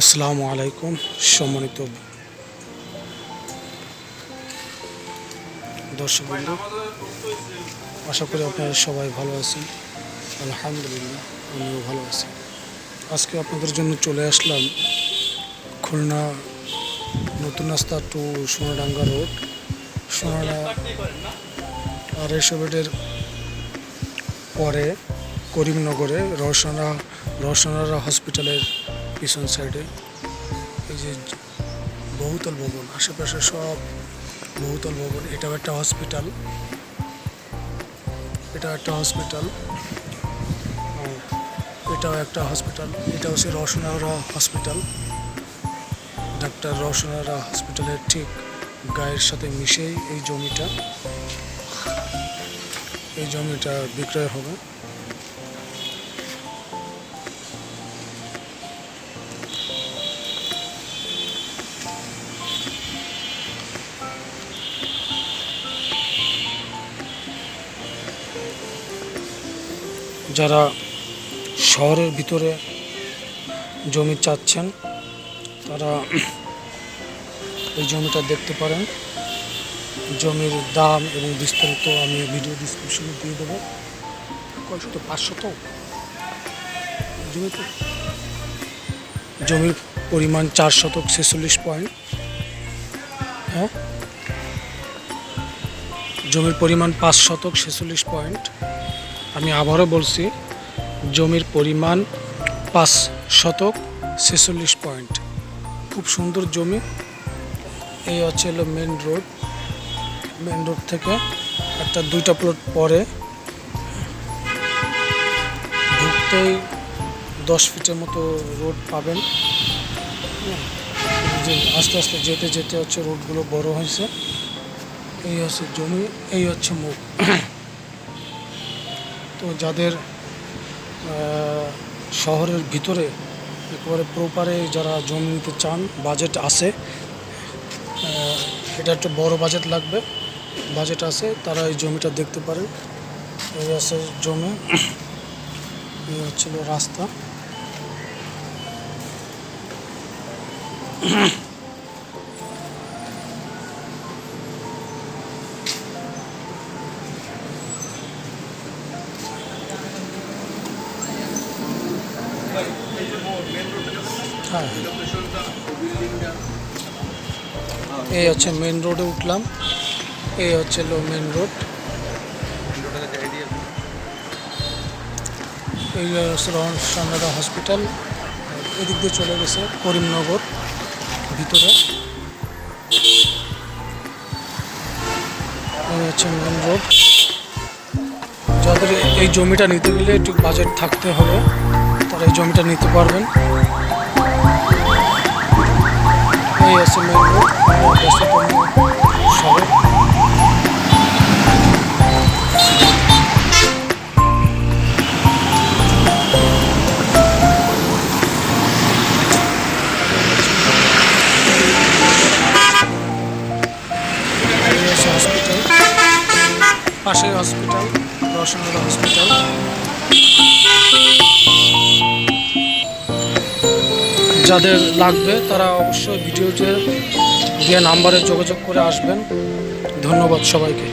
আসসালামু আলাইকুম, সম্মানিত দর্শক বন্ধু, আশা করি আপনারা সবাই ভালো আছেন। আলহামদুলিল্লাহ, আমিও ভালো আছি। আজকে আপনাদের জন্য চলে আসলাম খুলনা নতুন রাস্তা টু সোনাডাঙ্গা রোড। সোনাডা আর এসবের পরে করিমনগরে রওশনা, রওশনারা হসপিটালের পিছন সাইডে এই যে বহুতল ভবন, আশেপাশে সব বহুতল ভবন। এটাও একটা হসপিটাল এটা একটা হসপিটাল এটাও একটা হসপিটাল এটা হচ্ছে রওশনারা হসপিটাল ডাক্তার রওশনারা হসপিটালের ঠিক গায়ের সাথে মিশেই এই জমিটা এই জমিটা বিক্রয় হবে। যারা শহরের ভিতরে জমি চাচ্ছেন, তারা এই জমিটা দেখতে পারেন। জমির দাম এবং বিস্তারিত আমি ভিডিও ডিসক্রিপশনে দিয়ে দেবো। কয়শত পাঁচশত জমি তো জমির পরিমাণ চার শতক ছেচল্লিশ পয়েন্ট। হ্যাঁ? জমির পরিমাণ পাঁচ শতক ছেচল্লিশ পয়েন্ট। আমি আবারও বলছি, জমির পরিমাণ পাঁচ শতক ছেচল্লিশ পয়েন্ট। খুব সুন্দর জমি। এই হচ্ছে হলো মেন রোড মেন রোড থেকে একটা দুইটা প্লট পরে ঢুকতেই দশ ফিটের মতো রোড পাবেন। যে আস্তে আস্তে যেতে যেতে হচ্ছে রোডগুলো বড় হয়েছে। এই হচ্ছে জমি, এই হচ্ছে মুখ। তো যাদের শহরের ভিতরে একেবারে প্রপারে যারা জমি নিতে চান বাজেট আছে এটা একটু বড় বাজেট লাগবে বাজেট আছে, তারা এই জমিটা দেখতে পারেন। এই আছে জমি হচ্ছিল রাস্তা। এই হচ্ছে মেন রোডে উঠলাম। এই হচ্ছে লো মেন রোড এই হচ্ছে হসপিটাল এদিক দিয়ে চলে গেছে করিমনগর ভিতরে। এই হচ্ছে মেন রোড যাদের এই জমিটা নিতে গেলে একটু বাজেট থাকতে হবে, তারা এই জমিটা নিতে পারবেন। এই আছে মেন রোড ব্যস্ততম শহর এই আছে হসপিটাল পাশের হসপিটাল রসনগর হসপিটাল যাদের লাগবে তারা অবশ্যই ভিডিওতে গিয়ে নাম্বারে যোগাযোগ করে আসবেন। ধন্যবাদ সবাইকে।